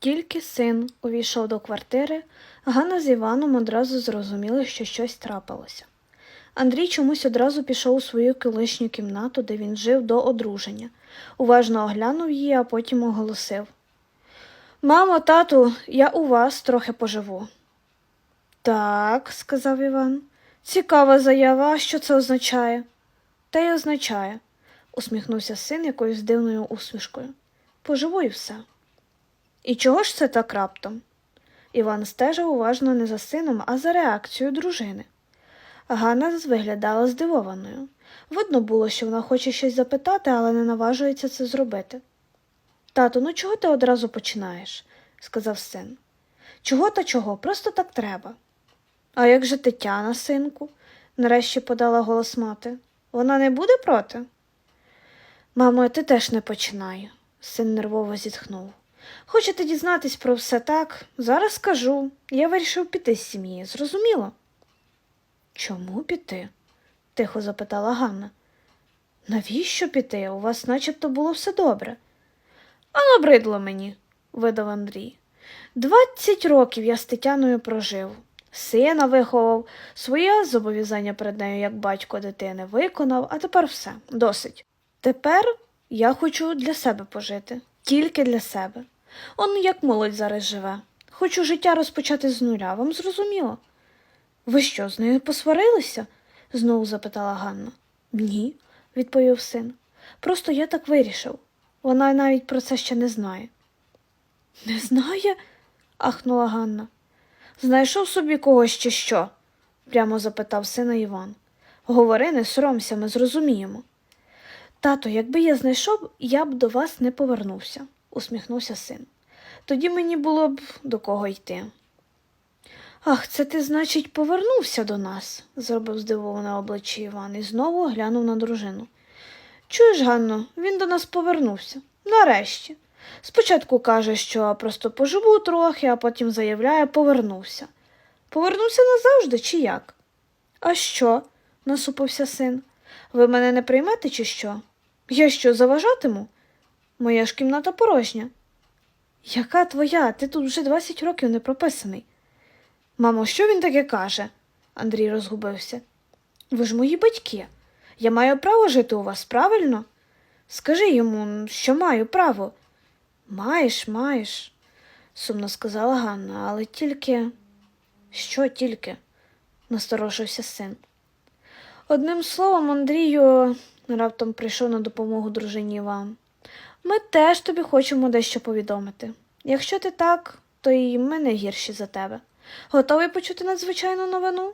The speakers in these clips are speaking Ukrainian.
Тільки син увійшов до квартири, Ганна з Іваном одразу зрозуміли, що щось трапилося. Андрій чомусь одразу пішов у свою колишню кімнату, де він жив до одруження, уважно оглянув її, а потім оголосив Мамо, тату, я у вас трохи поживу. Так, сказав Іван. Цікава заява, що це означає? Та й означає, усміхнувся син якоюсь дивною усмішкою. Поживу і все. І чого ж це так раптом? Іван стежив уважно не за сином, а за реакцією дружини. Ганна виглядала здивованою. Видно було, що вона хоче щось запитати, але не наважується це зробити. Тату, ну чого ти одразу починаєш? сказав син. Чого та чого? Просто так треба. А як же Тетяна, синку? нарешті подала голос мати. Вона не буде проти? Мамо, ти теж не починай, син нервово зітхнув. Хочете дізнатись про все так? Зараз скажу. Я вирішив піти з сім'ї, зрозуміло? Чому піти? тихо запитала Ганна. Навіщо піти? У вас начебто було все добре. А набридло мені, видав Андрій. Двадцять років я з Тетяною прожив. Сина виховав, своє зобов'язання перед нею як батько дитини виконав, а тепер все, досить. Тепер я хочу для себе пожити, тільки для себе. Он як молодь зараз живе. Хочу життя розпочати з нуля, вам зрозуміло? Ви що, з нею посварилися? знову запитала Ганна. Ні, відповів син. Просто я так вирішив. Вона навіть про це ще не знає. Не знає? ахнула Ганна. Знайшов собі когось чи що? прямо запитав сина Іван. Говори, не соромся, ми зрозуміємо. Тато, якби я знайшов, я б до вас не повернувся, усміхнувся син. Тоді мені було б до кого йти. Ах, це ти, значить, повернувся до нас, зробив здивоване обличчя Іван і знову глянув на дружину. Чуєш, Ганно, він до нас повернувся. Нарешті. Спочатку каже, що просто поживу трохи, а потім заявляє, повернувся. Повернувся назавжди чи як? А що? насупився син. Ви мене не приймете, чи що? Я що, заважатиму? Моя ж кімната порожня. Яка твоя? Ти тут вже 20 років не прописаний. Мамо, що він таке каже? Андрій розгубився. Ви ж мої батьки. Я маю право жити у вас, правильно? Скажи йому, що маю право. Маєш, маєш, сумно сказала Ганна, але тільки. Що тільки? насторожився син. Одним словом, Андрію раптом прийшов на допомогу дружині Іван. Ми теж тобі хочемо дещо повідомити. Якщо ти так, то і ми не гірші за тебе. Готовий почути надзвичайну новину?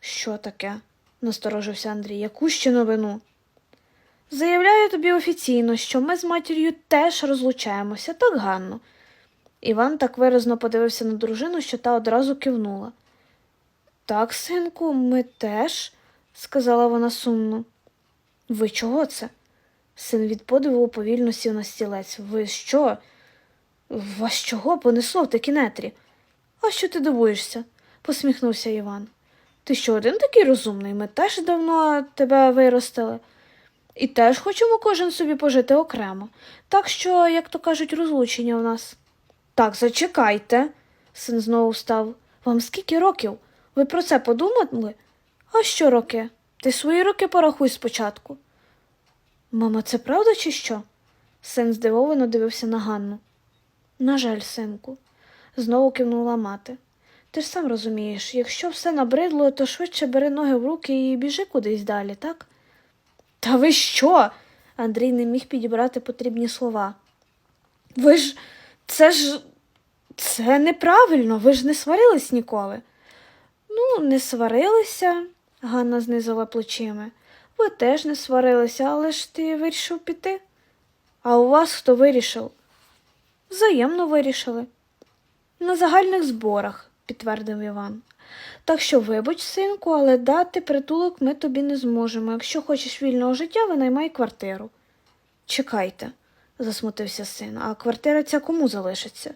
Що таке? насторожився Андрій. Яку ще новину? Заявляю тобі офіційно, що ми з матір'ю теж розлучаємося, так Ганно. Іван так виразно подивився на дружину, що та одразу кивнула. Так, синку, ми теж, сказала вона сумно. Ви чого це? Син від подиву повільно сів на стілець. Ви що? Вас чого понесло в такі нетрі? А що ти дивуєшся? посміхнувся Іван. Ти що, один такий розумний? Ми теж давно тебе виростили. І теж хочемо кожен собі пожити окремо. Так що, як то кажуть, розлучення у нас. Так, зачекайте, син знову встав. Вам скільки років? Ви про це подумали? А що роки? Ти свої роки порахуй спочатку. Мама, це правда чи що? Син здивовано дивився на Ганну. На жаль, синку, знову кивнула мати. Ти ж сам розумієш, якщо все набридло, то швидше бери ноги в руки і біжи кудись далі, так? Та ви що? Андрій не міг підібрати потрібні слова. Ви ж, це ж, це неправильно, ви ж не сварились ніколи. Ну, не сварилися, Ганна знизила плечима. Ви теж не сварилися, але ж ти вирішив піти. А у вас хто вирішив? Взаємно вирішили. На загальних зборах, підтвердив Іван. Так що, вибач, синку, але дати притулок ми тобі не зможемо. Якщо хочеш вільного життя, винаймай квартиру. Чекайте, засмутився син, а квартира ця кому залишиться?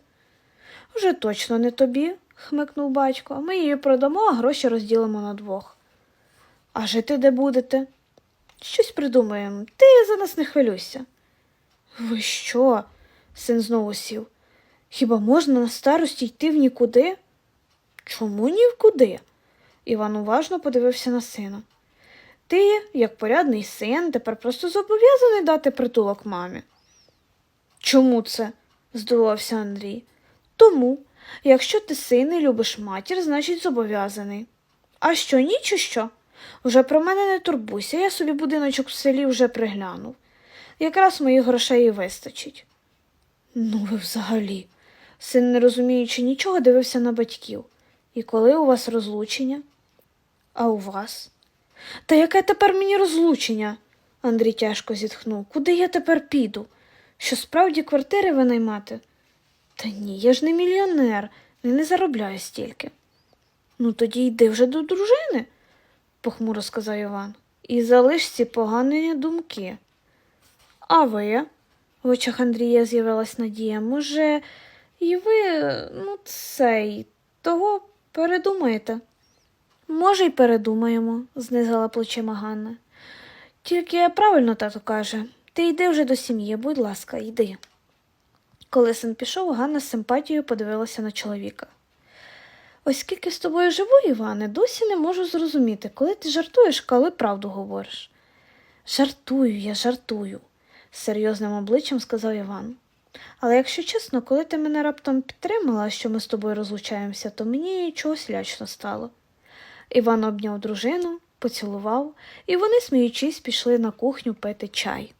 Вже точно не тобі, хмикнув батько. Ми її продамо, а гроші розділимо на двох. А жити де будете? Щось придумаємо. Ти за нас не хвилюйся. Ви що? Син знову сів. Хіба можна на старості йти в нікуди? Чому ні в куди? Іван уважно подивився на сина. Ти, як порядний син, тепер просто зобов'язаний дати притулок мамі. Чому це? здивувався Андрій. Тому, якщо ти син і любиш матір, значить зобов'язаний. А що, ні чи що? Уже про мене не турбуйся, я собі будиночок в селі вже приглянув. Якраз моїх грошей і вистачить. Ну, ви взагалі. Син, не розуміючи нічого, дивився на батьків. І коли у вас розлучення? А у вас? Та яке тепер мені розлучення? Андрій тяжко зітхнув. Куди я тепер піду? Що справді квартири винаймати? Та ні, я ж не мільйонер, не заробляю стільки. Ну, тоді йди вже до дружини, похмуро сказав Іван, і залиш ці погані думки. А ви? В очах Андрія з'явилась надія. Може, і ви, ну, цей, того передумаєте? Може, й передумаємо, знизила плечима Ганна. Тільки правильно тато каже, ти йди вже до сім'ї, будь ласка, йди. Коли син пішов, Ганна з симпатією подивилася на чоловіка. Ось скільки з тобою живу, Іване, досі не можу зрозуміти, коли ти жартуєш, коли правду говориш. Жартую, я жартую, з серйозним обличчям сказав Іван. Але якщо чесно, коли ти мене раптом підтримала, що ми з тобою розлучаємося, то мені чогось лячно стало. Іван обняв дружину, поцілував, і вони, сміючись, пішли на кухню пити чай.